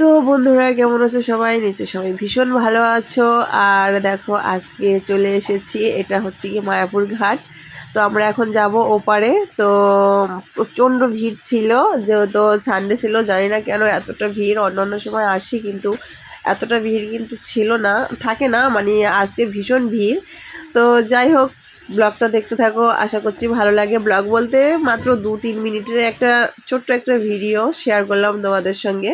তো বন্ধুরা, কেমন আছো সবাই? নিচে সবাই ভীষণ ভালো আছো। আর দেখো, আজকে চলে এসেছি। এটা হচ্ছে কি মায়াপুর ঘাট। তো আমরা এখন যাব ওপারে। তো প্রচণ্ড ভিড় ছিল, যেহেতু সানডে ছিল। জানি না কেন এতটা ভিড় অন্য অন্য সময় আসি, কিন্তু এতটা ভিড় কিন্তু ছিল না, থাকে না মানে আজকে ভীষণ ভিড়। তো যাই হোক, ব্লগটা দেখতে থাকো। আশা করছি ভালো লাগে। ব্লগ বলতে মাত্র দু তিন মিনিটের একটা, ছোট্ট একটা ভিডিও শেয়ার করলাম তোমাদের সঙ্গে।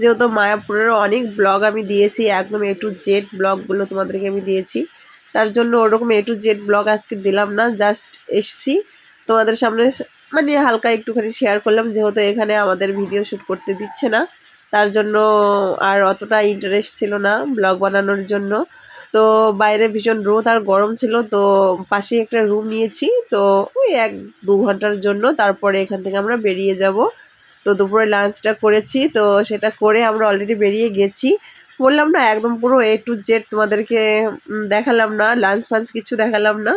যেহেতু মায়াপুরের অনেক ব্লগ আমি দিয়েছি, একদম এ টু জেড ব্লগগুলো তোমাদেরকে আমি দিয়েছি। তার জন্য ওরকম এ টু জেড ব্লগ আজকে দিলাম না জাস্ট এসছি। তোমাদের সামনে মানে হালকা একটুখানি শেয়ার করলাম, যেহেতু এখানে আমাদের ভিডিও শ্যুট করতে দিচ্ছে না। তার জন্য আর অতটা ইন্টারেস্ট ছিল না ব্লগ বানানোর জন্য। তো বাইরে ভীষণ রোদ আর গরম ছিল, তো পাশে একটা রুম নিয়েছি। তো ওই এক দু ঘণ্টার জন্য তারপরে এখান থেকে আমরা বেরিয়ে যাব। তো দুপুরে লাঞ্চটা করেছি, তো সেটা করে আমরা অলরেডি বেরিয়ে গেছি। বললাম না, একদম পুরো এ টু জেড তোমাদেরকে দেখালাম না লাঞ্চ ফাঞ্চ কিছু দেখালাম না।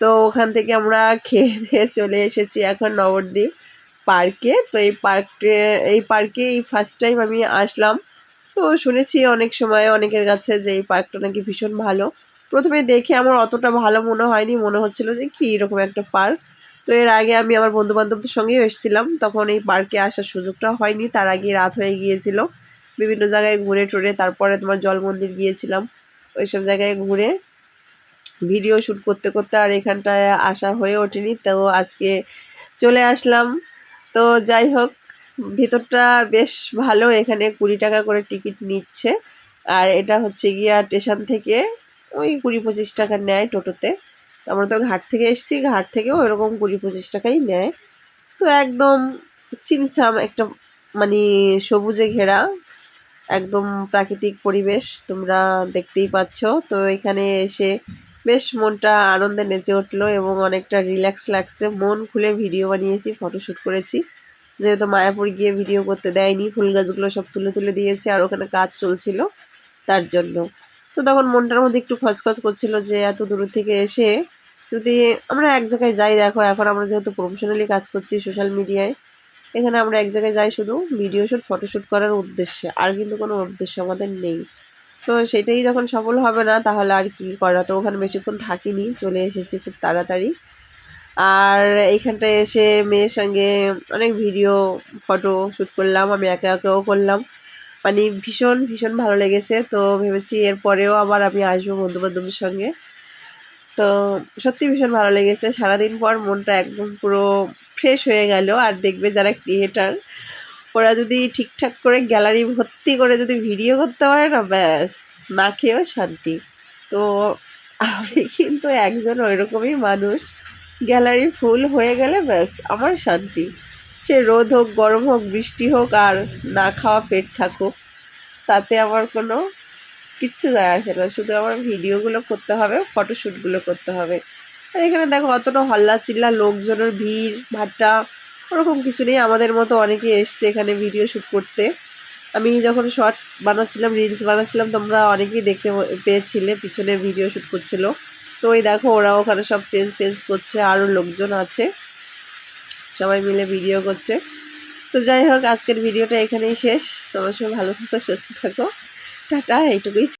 তো ওখান থেকে আমরা খেয়ে চলে এসেছি এখন নবদ্বীপ পার্কে। তো এই পার্কে এই পার্কে এই ফার্স্ট টাইম আমি আসলাম। তো শুনেছি অনেক সময় অনেকের কাছে যে এই পার্কটা নাকি ভীষণ ভালো। প্রথমে দেখে আমার অতটা ভালো মনে হয়নি, মনে হচ্ছিল যে কী এরকম একটা পার্ক। তো এর আগে আমি আমার বন্ধু বান্ধবদের সঙ্গেও এসেছিলাম। তখন এই পার্কে আসার সুযোগটা হয়নি, তার আগে রাত হয়ে গিয়েছিল। বিভিন্ন জায়গায় ঘুরে টুরে তারপরে তোমার জল মন্দির গিয়েছিলাম। ওইসব জায়গায় ঘুরে ভিডিও শ্যুট করতে করতে আর এখানটায় আসা হয়ে ওঠেনি। তো আজকে চলে আসলাম। তো যাই হোক, ভিতরটা বেশ ভালো, এখানে কুড়ি টাকা করে টিকিট নিচ্ছে। আর এটা হচ্ছে গিয়া স্টেশন থেকে ওই কুড়ি পঁচিশ টাকা নেয় টোটোতে। আমরা তো ঘাট থেকে এসেছি, ঘাট থেকেও এরকম কুড়ি পঁচিশ টাকাই নেয়। তো একদম সিমসাম একটা মানে সবুজে ঘেরা, একদম প্রাকৃতিক পরিবেশ তোমরা দেখতেই পাচ্ছ। তো এখানে এসে বেশ মনটা আনন্দে নেচে উঠল এবং অনেকটা রিল্যাক্স লাগছে। মন খুলে ভিডিও বানিয়েছি ফটোশ্যুট করেছি। যেহেতু মায়াপুর গিয়ে ভিডিও করতে দেয়নি, ফুল গাছগুলো সব তুলে তুলে দিয়েছে আর ওখানে কাজ চলছিল তার জন্য। তো তখন মনটার মধ্যে একটু খচখচ করছিল যে এত দূর থেকে এসে যদি আমরা এক জায়গায় যাই, দেখো এখন আমরা যেহেতু প্রফেশনালি কাজ করছি সোশ্যাল মিডিয়ায় এখানে আমরা এক জায়গায় যাই শুধু ভিডিও শ্যুট ফটোশ্যুট করার উদ্দেশ্যে, আর কিন্তু কোনো উদ্দেশ্য আমাদের নেই। তো সেটাই যখন সফল হবে না, তাহলে আর কি করা? তো ওখানে বেশিক্ষণ থাকিনি, চলে এসেছি খুব তাড়াতাড়ি। আর এইখানটায় এসে মেয়ের সঙ্গে অনেক ভিডিও ফটো শ্যুট করলাম, আমি একে একেও করলাম। মানে ভীষণ ভীষণ ভালো লেগেছে। তো ভেবেছি এরপরেও আবার আমি আসব বন্ধুবান্ধবের সঙ্গে। তো সত্যি ভীষণ ভালো লেগেছে। সারাদিন পর মনটা একদম পুরো ফ্রেশ হয়ে গেল। আর দেখবে যারা ক্রিয়েটার ওরা যদি ঠিকঠাক করে গ্যালারি ভর্তি করে যদি ভিডিও করতে পারে না, ব্যাস, না খেয়েও শান্তি। তো আমি কিন্তু একজন ওইরকমই মানুষ। গ্যালারি ফুল হয়ে গেলে ব্যাস, আমার শান্তি। সে রোদ হোক, গরম হোক, বৃষ্টি হোক, আর না খাওয়া পেট থাকুক, তাতে আমার কোনো কিচ্ছু যায় আসে না। শুধু আমার ভিডিওগুলো করতে হবে ফটোশ্যুটগুলো করতে হবে। আর এখানে দেখো অতটা হল্লা চিল্লা লোকজনের ভিড়, ভাট্টা, ওরকম কিছু নেই। আমাদের মতো অনেকে এসছে এখানে ভিডিও শ্যুট করতে। আমি যখন শর্ট বানাচ্ছিলাম, রিলস বানাচ্ছিলাম, তোমরা অনেকেই দেখতে পেয়েছিলে, পিছনে ভিডিও শ্যুট করছিল। তো ওই দেখো, ওরা ওখানে সব চেঞ্জ ফেঞ্জ করছে আরও লোকজন আছে। সবাই মিলে ভিডিও করছে। তো যাই হোক, আজকের ভিডিওটা এখানেই শেষ। তোমার সঙ্গে ভালো থাকো, সুস্থ থাকো। টাটা এইটুকুই